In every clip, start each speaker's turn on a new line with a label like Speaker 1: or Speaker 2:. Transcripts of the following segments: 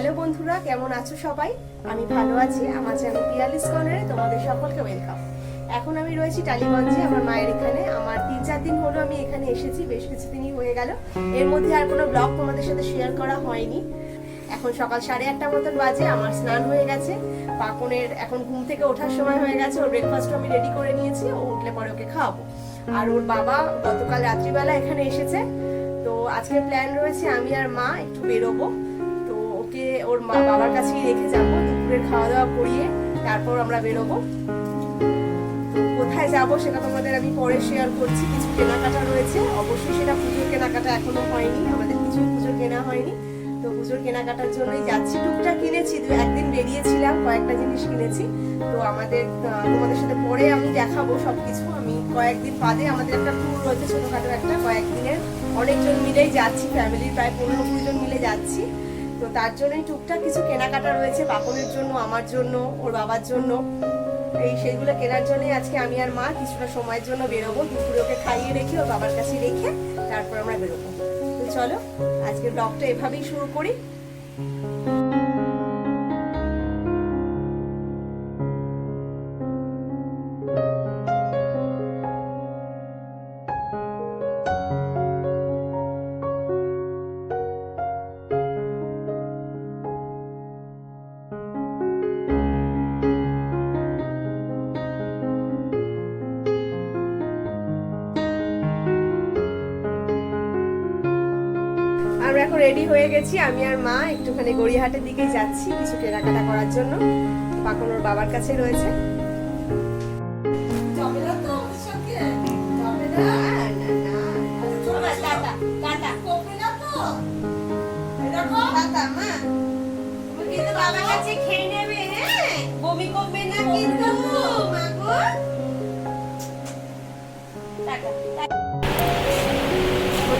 Speaker 1: Hello বন্ধুরা, কেমন আছো সবাই? আমি ভালো আছি, আমার চ্যানেল পিয়ালিস কর্নারে তোমাদের সকলকে ওয়েলকাম এখন আমি রয়েছি টালিগঞ্জে, আমার মায়ের এখানে। আমার তিন চার দিন হলো আমি এখানে এসেছি, বেশ কিছুদিনই হয়ে গেল। এর মধ্যে আর কোনো ব্লগ তোমাদের সাথে শেয়ার করা হয়নি। এখন সকাল সাড়ে আটটা মতন বাজে, আমার স্নান হয়ে গেছে। পাকনের এখন ঘুম থেকে ওঠার সময় হয়ে গেছে, ওর ব্রেকফাস্ট আমি রেডি করে নিয়েছি, ও উঠলে পরে ওকে খাওয়াবো। আর ওর বাবা গতকাল রাত্রিবেলা এখানে এসেছে। তো আজকে প্ল্যান রয়েছে, আমি আর মা একটু বেরোবো। ওকে ওর মা বাবার কাছেই রেখে যাব, দুপুরের খাওয়া দাওয়া করিয়ে তারপর আমরা বেরোবো। কোথায় যাব সেটা তোমাদের আমি পরে শেয়ার করছি, কিছু কেনাকাটা রয়েছে। অবশ্যই সেটা পুজোর কেনাকাটা এখনও হয়নি, আমাদের কিছু পুজোর কেনা হয়নি। তো পুজোর কেনাকাটার জন্যই যাচ্ছি। টুকটা কিনেছি, দু একদিন বেরিয়েছিলাম, কয়েকটা জিনিস কিনেছি। তো আমাদের তোমাদের সাথে পরে আমি দেখাবো সবকিছু। আমি কয়েকদিন বাদে আমাদের একটা ট্যুর রয়েছে, ছোটখাটো একটা। কয়েকদিনের অনেকজন মিলেই যাচ্ছি ফ্যামিলির প্রায় পনেরো কুড়ি জন মিলে যাচ্ছি। তার জন্যই টুকটাক কিছু কেনাকাটা রয়েছে, বাপনের জন্য, আমার জন্য, ওর বাবার জন্য। এই সেইগুলো কেনার জন্যই আজকে আমি আর মা কিছুটা সময়ের জন্য বেরোবো, দুপুরে ওকে খাইয়ে রেখে ওর বাবার কাছে রেখে তারপর আমরা বেরোবো। তো চলো আজকে ব্লগটা এভাবেই শুরু করি। রেডি হয়ে গেছি। আমি আর মা একটুখানি গড়িয়াহাটের দিকে যাচ্ছি কিছু কেনাকাটা করার জন্য। পাকন ওর বাবার কাছে রয়েছে। বাবার কাছে খেয়ে নেবে, হ্যাঁ? বমি করবে না কিন্তু,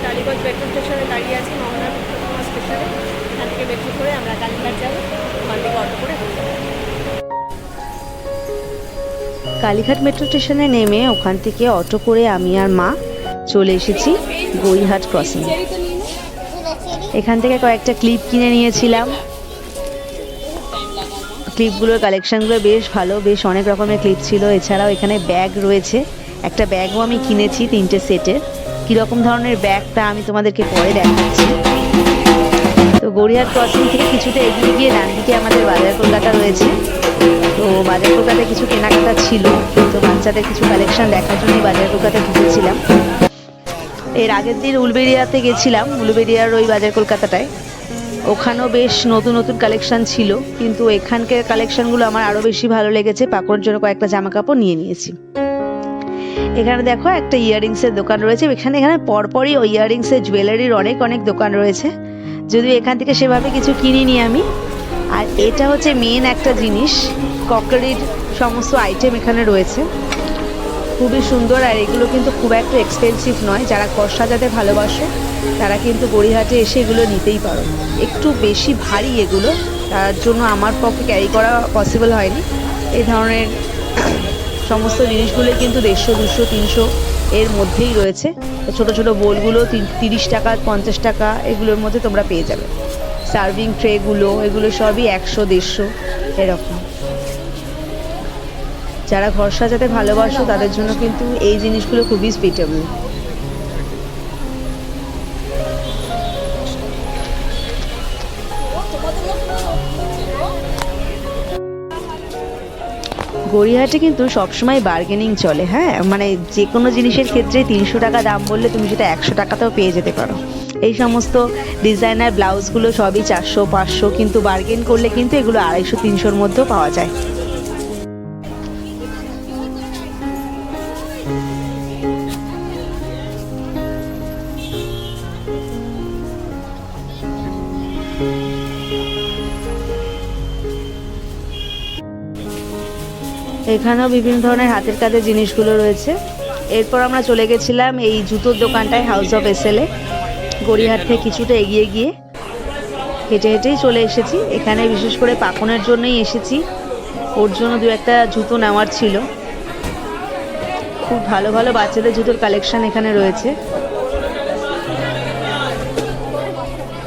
Speaker 1: টালিগঞ্জ মেট্রো স্টেশনে দাঁড়িয়ে আছি মহানা বিক্রমা স্টেশনে এখান করে আমরা কালীঘাট যাব, ওখান থেকে অটো করে
Speaker 2: কালীঘাট মেট্রো স্টেশনে নেমে ওখান থেকে অটো করে আমি আর মা চলে এসেছি গড়িহাট ক্রসিং এখান থেকে কয়েকটা ক্লিপ কিনে নিয়েছিলাম। ক্লিপগুলোর কালেকশনগুলো বেশ ভালো, বেশ অনেক রকমের ক্লিপ ছিল। এছাড়াও এখানে ব্যাগ রয়েছে। একটা ব্যাগও আমি কিনেছি তিনটে সেটের কীরকম ধরনের ব্যাগটা আমি তোমাদেরকে পরে দেখাচ্ছি। গড়িয়াহাট ক্রসিং থেকে কিছুটা এগিয়ে গিয়ে ডান দিকে আমাদের বাজার কলকাতা রয়েছে। তো বাজার কলকাতায় কিছু কেনাকাটা ছিল তো বাচ্চাদের কিছু কালেকশন দেখার জন্যই বাজার কলকাতায় ঢুকেছিলাম। এর আগের দিন উলবেরিয়াতে গেছিলাম উলবেরিয়ার ওই বাজার কলকাতাটায়। ওখানেও বেশ নতুন নতুন কালেকশন ছিল, কিন্তু এখানকার কালেকশনগুলো আমার আরও বেশি ভালো লেগেছে পাকড়ের জন্য কয়েকটা জামা কাপড় নিয়ে নিয়েছি। এখানে দেখো একটা ইয়াররিংসের দোকান রয়েছে, এখানে এখানে পরপরই ওই ইয়াররিংসের জুয়েলারির অনেক অনেক দোকান রয়েছে। যদিও এখান থেকে সেভাবে কিছু কিনিনি আমি। আর এটা হচ্ছে মেন একটা জিনিস ককারির সমস্ত আইটেম এখানে রয়েছে। খুবই সুন্দর আর এগুলো কিন্তু খুব একটা এক্সপেন্সিভ নয়। যারা ঘর সাজাতে ভালোবাসো, তারা কিন্তু গড়িহাটে এসে এগুলো নিতেই পারো। একটু বেশি ভারী এগুলো, তার জন্য আমার পক্ষে ক্যারি করা পসিবল হয়নি। এই ধরনের সমস্ত জিনিসগুলো কিন্তু দেড়শো, দুশো, তিনশো এর মধ্যেই রয়েছে। তো ছোটো ছোটো বোলগুলো তিরিশ টাকা, পঞ্চাশ টাকা, এগুলোর মধ্যে তোমরা পেয়ে যাবে। সার্ভিং ট্রেগুলো, এগুলো সবই একশো, দেড়শো, এরকম। যারা ঘর সাজাতে ভালোবাসো, তাদের জন্য কিন্তু এই জিনিসগুলো খুবই সুইটেবল গড়িয়াহাটে কিন্তু সবসময় বার্গেনিং চলে হ্যাঁ? মানে যে কোনো জিনিসের ক্ষেত্রে তিনশো টাকা দাম বললে তুমি সেটা একশো টাকাতেও পেয়ে যেতে পারো। এই সমস্ত ডিজাইনার ব্লাউজগুলো সবই চারশো, পাঁচশো কিন্তু বার্গেন করলে কিন্তু এগুলো আড়াইশো, তিনশোর মধ্যেও পাওয়া যায়। এখানেও বিভিন্ন ধরনের হাতের কাজের জিনিসগুলো রয়েছে। এরপর আমরা চলে গেছিলাম এই জুতোর দোকানটায় হাউস অফ এসএলে গড়িয়াহাট থেকে কিছুটা এগিয়ে গিয়ে হেঁটে হেঁটেই চলে এসেছি। এখানে বিশেষ করে পাকনের জন্যই এসেছি। ওর জন্য দু একটা জুতো নেওয়ার ছিল। খুব ভালো ভালো বাচ্চাদের জুতোর কালেকশন এখানে রয়েছে।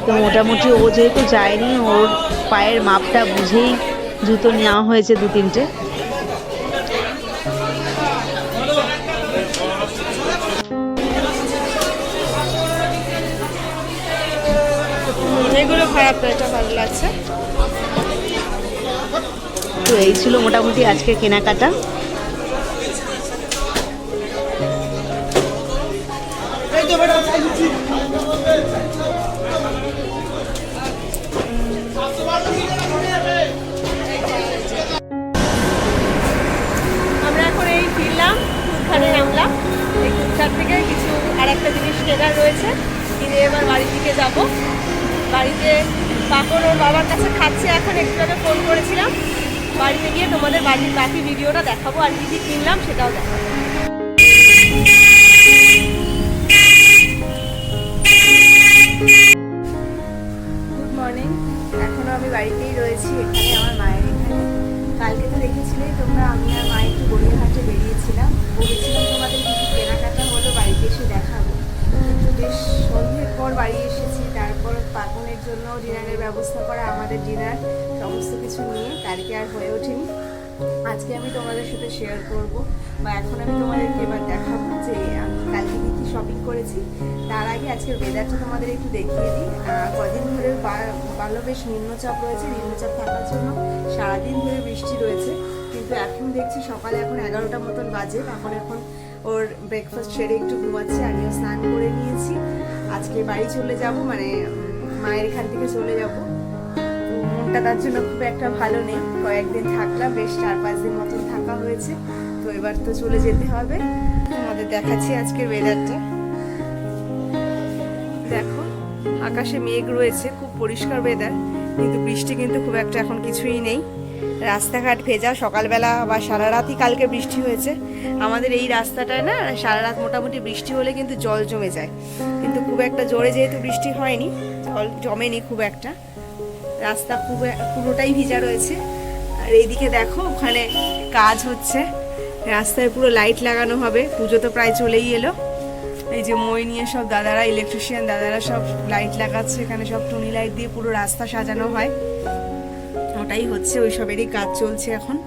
Speaker 2: তো মোটামুটি ও যেহেতু যায়নি, ওর পায়ের মাপটা বুঝেই জুতো নেওয়া হয়েছে দু তিনটে
Speaker 1: খারাপ না এটা ভালো লাগছে?
Speaker 2: তো এই ছিল মোটামুটি আজকের কেনাকাটা।
Speaker 1: আমরা এখন এই ফিরলাম কুদখানে নামলাম। এই কুদখান থেকে কিছু আর একটা জিনিস কেনার রয়েছে। কিনে এবার বাড়ির দিকে যাব। বাড়িতে পাপড় ওর বাবার কাছে খাচ্ছে, এখন একটু ফোন করেছিলাম। বাড়িতে গিয়ে তোমাদের বাড়ির বাকি ভিডিওটা দেখাবো, আর কি কিনলাম সেটাও দেখাবো। আজকের ওয়েদারটা তোমাদের একটু দেখিয়ে দিই। কদিন ধরে ভালো বেশ নিম্নচাপ রয়েছে, নিম্নচাপ থাকার জন্য সারাদিন ধরে বৃষ্টি রয়েছে। কিন্তু এখন দেখছি সকালে এখন এগারোটা মতন বাজে তখন এখন ওর ব্রেকফাস্ট সেরে একটু ঘুমাচ্ছে, আমিও স্নান করে নিয়েছি। আজকে বাড়ি চলে যাব মানে মায়ের এখান থেকে চলে যাব। মনটা তার জন্য খুব একটা ভালো নেই। কয়েকদিন থাকলাম, বেশ চার পাঁচ দিন মতন থাকা হয়েছে। তো এবার তো চলে যেতে হবে। আমাদের দেখাচ্ছি আজকের ওয়েদারটা আকাশে মেঘ রয়েছে, খুব পরিষ্কার ওয়েদার কিন্তু বৃষ্টি কিন্তু খুব একটা এখন কিছুই নেই। রাস্তাঘাট ভেজা, সকালবেলা বা সারা রাতই কালকে বৃষ্টি হয়েছে। আমাদের এই রাস্তাটায় না, সারা রাত মোটামুটি বৃষ্টি হলে কিন্তু জল জমে যায়। কিন্তু খুব একটা জোরে যেহেতু বৃষ্টি হয়নি, জল জমেনি খুব একটা। রাস্তা খুব পুরোটাই ভিজা রয়েছে। আর এইদিকে দেখো, ওখানে কাজ হচ্ছে। রাস্তায় পুরো লাইট লাগানো হবে, পুজো তো প্রায় চলেই এলো। এই যে মই নিয়ে সব দাদারা ইলেকট্রিশিয়ান দাদারা সব লাইট লাগাচ্ছে, এখানে সব টুনি লাইট দিয়ে পুরো রাস্তা সাজানো হয়। ওটাই হচ্ছে, ওই সবেরই কাজ চলছে এখন।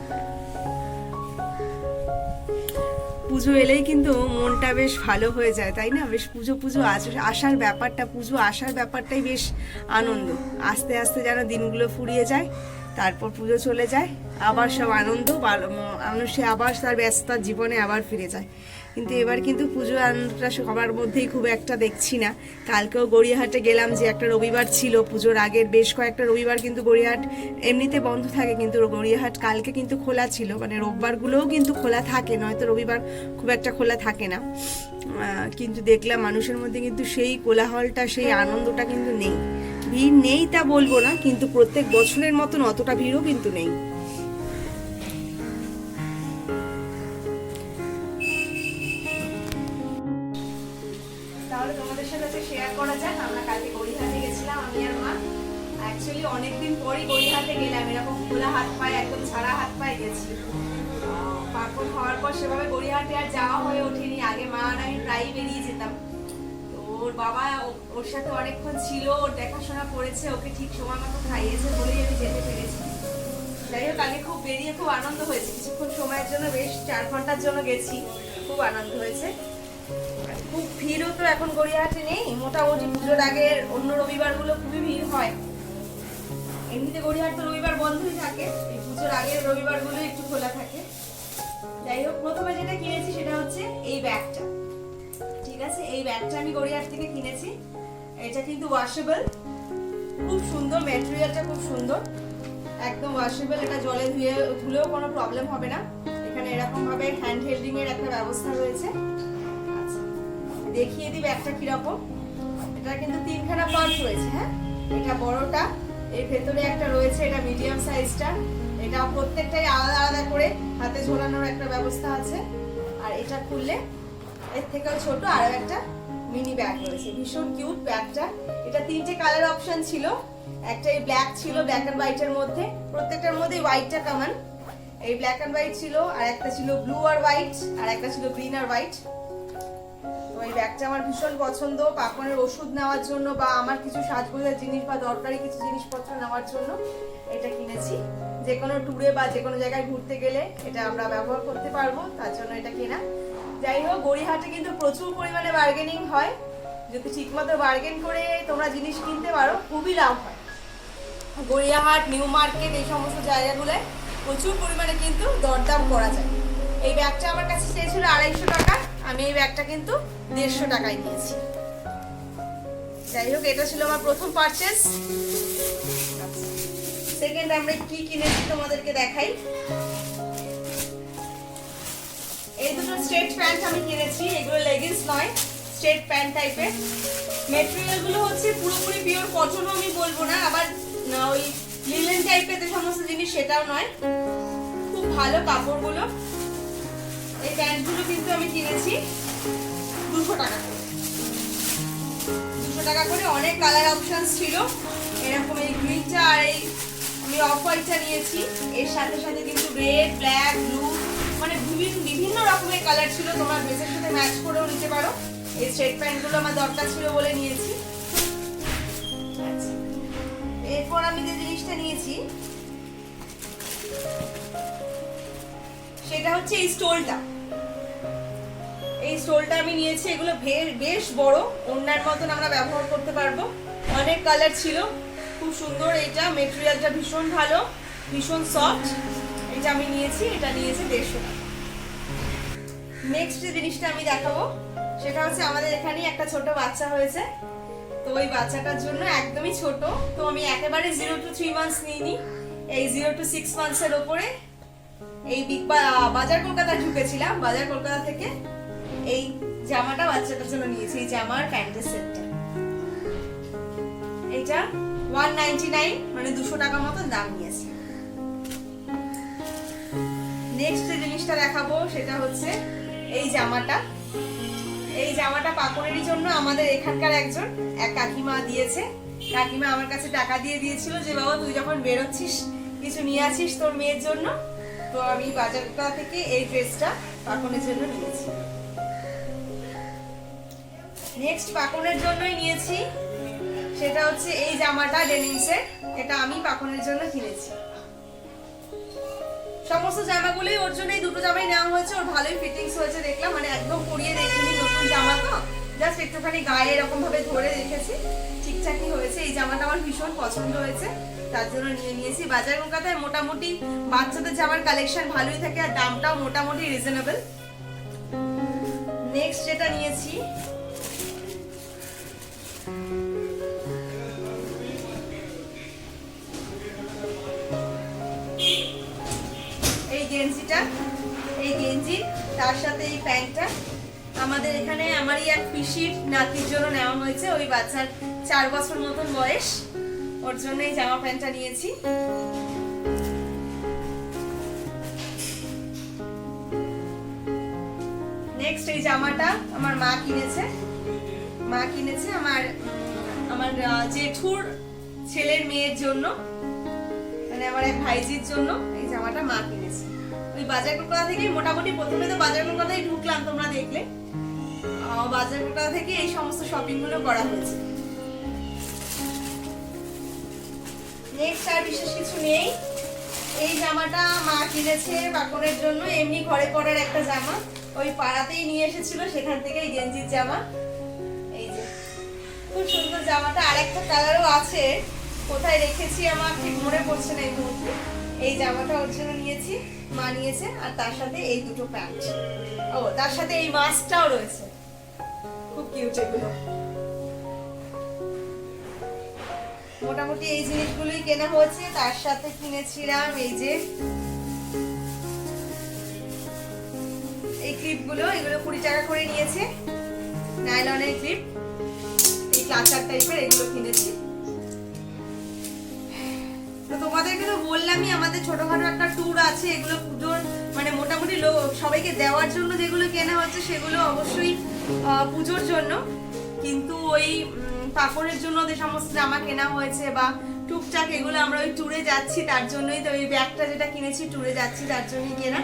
Speaker 1: পুজো এলেই কিন্তু মনটা বেশ ভালো হয়ে যায়, তাই না? বেশ পুজো পুজো আস- আসার ব্যাপারটা, পুজো আসার ব্যাপারটাই বেশ আনন্দ। আস্তে আস্তে যেন দিনগুলো ফুরিয়ে যায়, তারপর পুজো চলে যায়, আবার সব আনন্দ মানুষে আবার তার ব্যস্ততার জীবনে আবার ফিরে যায়। কিন্তু এবার কিন্তু পুজো আনন্দটা সবার মধ্যেই খুব একটা দেখছি না। কালকেও গড়িয়াহাটে গেলাম যে একটা রবিবার ছিল, পুজোর আগের বেশ কয়েকটা রবিবার কিন্তু গড়িয়াহাট এমনিতে বন্ধ থাকে, কিন্তু গড়িয়াহাট কালকে কিন্তু খোলা ছিল। মানে রোববারগুলোও কিন্তু খোলা থাকে, নয়তো রবিবার খুব একটা খোলা থাকে না। কিন্তু দেখলাম মানুষের মধ্যে কিন্তু সেই কোলাহলটা, সেই আনন্দটা কিন্তু নেই। ভিড় নেই তা বলব না, কিন্তু প্রত্যেক বছরের মতন অতটা ভিড়ও কিন্তু নেই। অনেকদিন পরই গড়িহাটে গেলাম। এরকম খোলা হাত পায়ে, একদম ছাড়া হাত পায়ে গেছি। পার্বণ হওয়ার পর সেভাবে গড়িহাটে আর যাওয়া হয়ে ওঠেনি। আগে মা আর আমি প্রায়ই বেরিয়ে যেতাম। তো ওর বাবা ওর সাথে অনেকক্ষণ ছিল, ওর দেখাশোনা করেছে, ওকে ঠিক সময় মতো খাইয়েছে বলেই আমি যেতে পেরেছি। যাই হোক, আগে খুব বেরিয়ে খুব আনন্দ হয়েছে। কিছুক্ষণ সময়ের জন্য বেশ চার ঘণ্টার জন্য গেছি। খুব আনন্দ হয়েছে। খুব ভিড়ও তো এখন গড়িয়াহাটে নেই। মোটামুটি পুজোর আগে অন্য রবিবারগুলো খুবই ভিড় হয়। এমনিতে গড়িয়াহাট তো রবিবার বন্ধই থাকে। এই পুজোর আগের রবিবারগুলো একটু খোলা থাকে। যাই হোক, প্রথমে যেটা কিনেছি সেটা হচ্ছে এই ব্যাগটা। ঠিক আছে, এই ব্যাগটা আমি গড়িয়াহাট থেকে কিনেছি। এটা কিন্তু ওয়াশেবল খুব সুন্দর ম্যাটেরিয়ালটা খুব সুন্দর। একদম ওয়াশেবল এটা জলে ধুয়ে, ধুলেও কোনো প্রবলেম হবে না। এখানে এরকম ভাবে হ্যান্ড হেল্ডিং এর একটা ব্যবস্থা রয়েছে। আচ্ছা দেখিয়ে দিই ব্যাগটা কীরকম। এটা কিন্তু তিনখানা পার্ট রয়েছে হ্যাঁ? এটা বড়টা। এর ভেতরে একটা রয়েছে, এটা মিডিয়াম সাইজটা এটা প্রত্যেকটাই আলাদা আলাদা করে হাতে ঝোলানোর একটা ব্যবস্থা আছে। আর এটা খুললে এর থেকেও ছোট আরও একটা মিনি ব্যাগ রয়েছে। ভীষণ কিউট ব্যাগটা এটা তিনটে কালার অপশন ছিল। একটা এই ব্ল্যাক ছিল ব্ল্যাক এন্ড হোয়াইটের মধ্যে। প্রত্যেকটার মধ্যে হোয়াইটটা কমন এই ব্ল্যাক এন্ড হোয়াইট ছিল, আর একটা ছিল ব্লু আর হোয়াইট আর একটা ছিল গ্রিন আর হোয়াইট ব্যাগটা আমার ভীষণ পছন্দ, পাপনের ওষুধ নেওয়ার জন্য বা আমার কিছু সাজগোজার জিনিস বা দরকারি কিছু জিনিসপত্র নেওয়ার জন্য এটা কিনেছি। যে কোনো ট্যুরে বা যে কোনো জায়গায় ঘুরতে গেলে এটা আমরা ব্যবহার করতে পারব, তার জন্য এটা কেনা। যাই হোক গড়িহাটে কিন্তু প্রচুর পরিমাণে বার্গেনিং হয়। যদি ঠিকমতো বার্গেন করে তোমরা জিনিস কিনতে পারো, খুবই লাভ হয়। গড়িয়াহাট, নিউ মার্কেট এই সমস্ত জায়গাগুলোয় প্রচুর পরিমাণে কিন্তু দরদাম করা যায়। এই ব্যাগটা আমার কাছে চেয়েছিল আড়াইশো টাকা আমি এই ব্যাগটা কিন্তু দেড়শো টাকায় নিয়েছি যাই হোক, এটা ছিল আমার প্রথম পারচেস সেকেন্ড আমরা কি কিনেছি তোমাদেরকে দেখাই। এই দুটো স্ট্রেট প্যান্ট আমি কিনেছি, এগুলো লেগিংস নয় স্ট্রেট প্যান্ট টাইপের মেটেরিয়ালগুলো হচ্ছে পুরোপুরি পিওর কটনও আমি বলব না, আবার ওই লিলেন টাইপের যে সমস্ত জিনিস সেটাও নয়। খুব ভালো কাপড়গুলো। এই প্যান্টগুলো কিন্তু আমি কিনেছি দুশো টাকা করে। দুশো টাকা করে অনেক কালার অপশনস ছিল। এরকম এই গ্রিনটা আর এই আমি অফ হোয়াইটটা নিয়েছি। এর সাথে সাথে কিন্তু রেড ব্ল্যাক ব্লু মানে বিভিন্ন বিভিন্ন রকমের কালার ছিল। তোমরা ড্রেসের সাথে ম্যাচ করেও নিতে পারো। এই স্ট্রেট প্যান্টগুলো আমার দরকার ছিল বলে নিয়েছি। এরপর আমি যে জিনিসটা নিয়েছি, সেটা হচ্ছে এই স্টোলটা এই স্টোলটা আমি নিয়েছি, এগুলো বেশ বড় অন্যার মতন আমরা ব্যবহার করতে পারব। অনেক কালার ছিল, খুব সুন্দর এটা মেটেরিয়ালটা ভীষণ ভালো, ভীষণ সফট এটা আমি নিয়েছি, এটা নিয়েছে দেড়শো নেক্সট যে জিনিসটা আমি দেখাবো, সেটা হচ্ছে আমাদের এখানেই একটা ছোট বাচ্চা হয়েছে। তো ওই বাচ্চাটার জন্য একদমই ছোট। তো আমি একেবারে জিরো টু থ্রি মান্থস নিইনি। এই জিরো টু সিক্স মান্থসের ওপরে এই বিগ বাজার কলকাতা ঢুকেছিলাম। বাজার কলকাতা থেকে এই জামাটা বাচ্চাটার জন্য নিয়েছি। এই জামার প্যান্টের সেটটা। এইটা ওয়ান নাইনটি নাইন মানে দুশো টাকা মতন দাম নিয়েছি। নেক্সট যে জিনিসটা দেখাবো, সেটা হচ্ছে এই জামাটা। এই জামাটা পাপড়েরই জন্য আমাদের এখানকার একজন এক কাকিমা দিয়েছে। কাকিমা আমার কাছে টাকা দিয়ে দিয়েছিল যে, বাবা, তুই যখন বেরোচ্ছিস, কিছু নিয়ে আসিস তোর মেয়ের জন্য? তো আমি বাজারটা থেকে এই ড্রেসটা পাকনের জন্য নিয়েছি। নেক্সট পাকনের জন্যই নিয়েছি। সেটা হচ্ছে এই জামাটা ডেনিমসের এটা আমি পাকনের জন্য কিনেছি। সমস্ত জামাগুলোই ওর জন্য এই দুটো জামাই নেওয়া হয়েছে। ওর ভালোই ফিটিংস হয়েছে দেখলাম। মানে একদম পরিয়ে দেখিনি নতুন জামা তো। জাস্ট একটুখানি গায়ে এরকম ভাবে ধরে রেখেছি। ঠিকঠাকই হয়েছে। এই জামাটা আমার ভীষণ পছন্দ হয়েছে। তার জন্য নিয়ে নিয়েছি। বাজার কলকাতায় মোটামুটি বাচ্চাদের জামার কালেকশন ভালোই থাকে আর দামটাও মোটামুটি রিজনেবল নেক্সট যেটা নিয়েছি এই গেঞ্জিটা, এই গেঞ্জি, তার সাথে এই প্যান্টটা। আমাদের এখানে আমারই এক পিসির নাতির জন্য নেওয়া হয়েছে, ওই বাচ্চার চার বছর মতন বয়স। ওর জন্য এই জামা প্যান্টটা নিয়েছি। নেক্সট এই জামাটা আমার মা কিনেছে। মা কিনেছে আমার আমার জেঠুর ছেলের মেয়ের জন্য মানে আমার এক ভাইজির জন্য, এই জামাটা মা কিনেছে। ওই বাজার কলকাতা থেকে মোটামুটি প্রথমে তো বাজার কলকাতায় ঢুকলাম তোমরা দেখলে। বাজার কলকাতা থেকে এই সমস্ত শপিংগুলো করা হয়েছে। নেক্সট আর বিশেষ কিছু নেই। এই জামাটা মা কিনেছে বাকনের জন্য, এমনি ঘরে পরার একটা জামা। ওই পাড়াতেই নিয়ে এসেছিল, সেখান থেকে এই গেঞ্জির জামা। খুব সুন্দর জামাটা আর একটা কালারও আছে। কোথায় রেখেছি আমার ঠিক মনে পড়ছে না এই মুহূর্তে। এই জামাটা ওর জন্য নিয়েছি, মা নিয়েছে, আর তার সাথে এই দুটো প্যান্ট। ও, তার সাথে এই মাস্কটাও রয়েছে। খুব কিউট এগুলো। মোটামুটি এই জিনিসগুলোই কেনা হয়েছে, তার সাথে কিনেছিলাম এই যে। এই ক্লিপগুলো এগুলো কুড়ি টাকা করে নিয়েছে। নাইলনের ক্লিপ এই ক্লাচার টাইপের এগুলো কিনেছি। তো তোমাদেরকে তো বললামই, আমাদের ছোটখাটো একটা ট্যুর আছে, এগুলো পুজোর মানে মোটামুটি লো- সবাইকে দেওয়ার জন্য যেগুলো কেনা হচ্ছে সেগুলো অবশ্যই পুজোর জন্য। কিন্তু ওই পাপড়ের জন্য যে সমস্ত জামা কেনা হয়েছে বা টুকটাক এগুলো আমরা ওই ট্যুরে যাচ্ছি, তার জন্যই তো ওই ব্যাগটা যেটা কিনেছি ট্যুরে যাচ্ছি, তার জন্যই কেনা।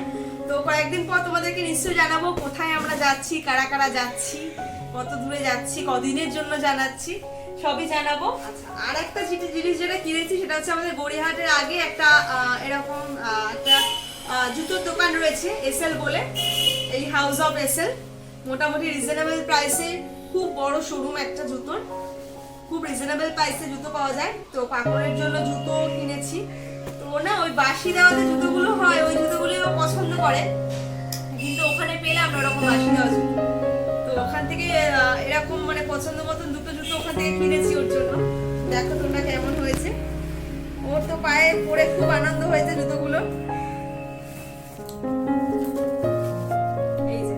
Speaker 1: তো কয়েকদিন পর তোমাদেরকে নিশ্চয়ই জানাব কোথায় আমরা যাচ্ছি, কারা কারা যাচ্ছি। কত দূরে যাচ্ছি কদিনের জন্য জানাচ্ছি সবই জানাব। আচ্ছা। আর একটা জিনিস যেটা কিনেছি সেটা হচ্ছে আমাদের গড়িয়াহাটের আগে একটা এরকম একটা জুতোর দোকান রয়েছে এসএল বলে। এই হাউস অফ এসএল মোটামুটি রিজনেবল প্রাইসে খুব বড় শোরুম একটা জুতোর। খুব রিজনেবল প্রাইসে জুতো পাওয়া যায়। তো পাপড়ের জন্য জুতো কিনেছি। তো না ওই বাসি দেওয়াতে জুতোগুলো হয় ওই জুতোগুলো পছন্দ করে। কিন্তু ওখানে পেলাম ওরকম বাসি দেওয়া জুতো। এরকম মানে পছন্দ মতন দুটো জুতো ওখান থেকে কিনেছি ওর জন্য। দেখো তোমরা কেমন হয়েছে। ওর তো পায়ে পরে খুব আনন্দ হয়েছে জুতোগুলো। এই যে,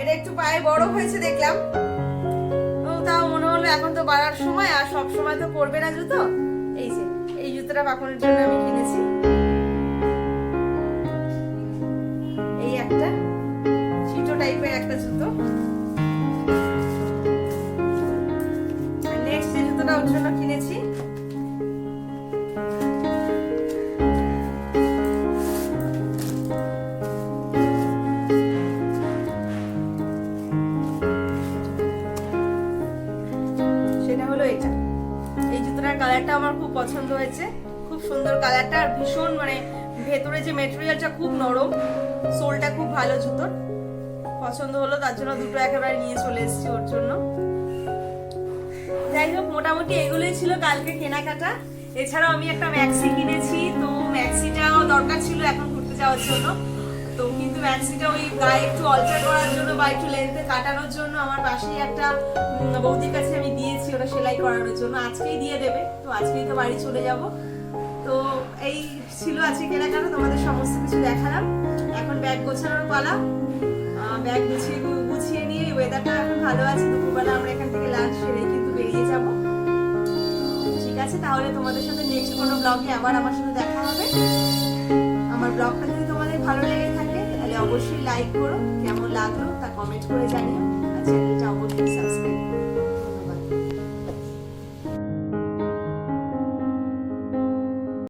Speaker 1: এটা একটু পায়ে বড় হয়েছে দেখলাম। তাও মনে হলো এখন তো বাড়ার সময়, আর সব সময় তো পরবে না জুতো। এই যে, এই জুতোটা পাকনের জন্য আমি কিনেছি। এই একটা ছিটো টাইপের একটা জুতো। নেক্সট ওর জন্য কিনেছি। সেটা হলো এটা। এই জুতোটার কালারটা আমার খুব পছন্দ হয়েছে। খুব সুন্দর কালারটা আর ভীষণ মানে ভেতরে যে মেটেরিয়ালটা খুব নরম সোলটা খুব ভালো জুতোর। পছন্দ হলো, তার জন্য দুটো একেবারে নিয়ে চলে এসেছি ওর জন্য। যাই হোক, মোটামুটি এগুলোই ছিল কালকে কেনাকাটা। এছাড়াও আমি একটা ম্যাক্সি কিনেছি, তো ম্যাক্সিটাও দরকার ছিল এখন ঘুরতে যাওয়ার জন্য। তো কিন্তু ম্যাক্সিটা ওই গায়ে একটু অল্টার করার জন্য বা একটু লেন্থে কাটানোর জন্য আমার পাশেই একটা বৌদির কাছে আমি দিয়েছি ওটা সেলাই করানোর জন্য। আজকেই দিয়ে দেবে, তো আজকেই তো বাড়ি চলে যাব। তো এই ছিল আজকে কেনাকাটা, তোমাদের সমস্ত কিছু দেখালাম। এখন ব্যাগ গোছানোর পালা। ব্যাগ গুছিয়ে গুছিয়ে নিয়ে ওয়েদারটা এখন ভালো আছে, দুপুরবেলা আমরা এখান থেকে লাঞ্চ কিন্তু বেরিয়ে যাব। ঠিক আছে, তাহলে তোমাদের সাথে নেক্সট কোনো ব্লগে আবার আমার সাথে দেখা হবে। আমার ব্লগটা যদি তোমাদের ভালো লেগে থাকে, তাহলে অবশ্যই লাইক করো। কেমন লাগল তা কমেন্ট করে জানিও। আর চ্যানেলটা অবশ্যই সাবস্ক্রাইব করো।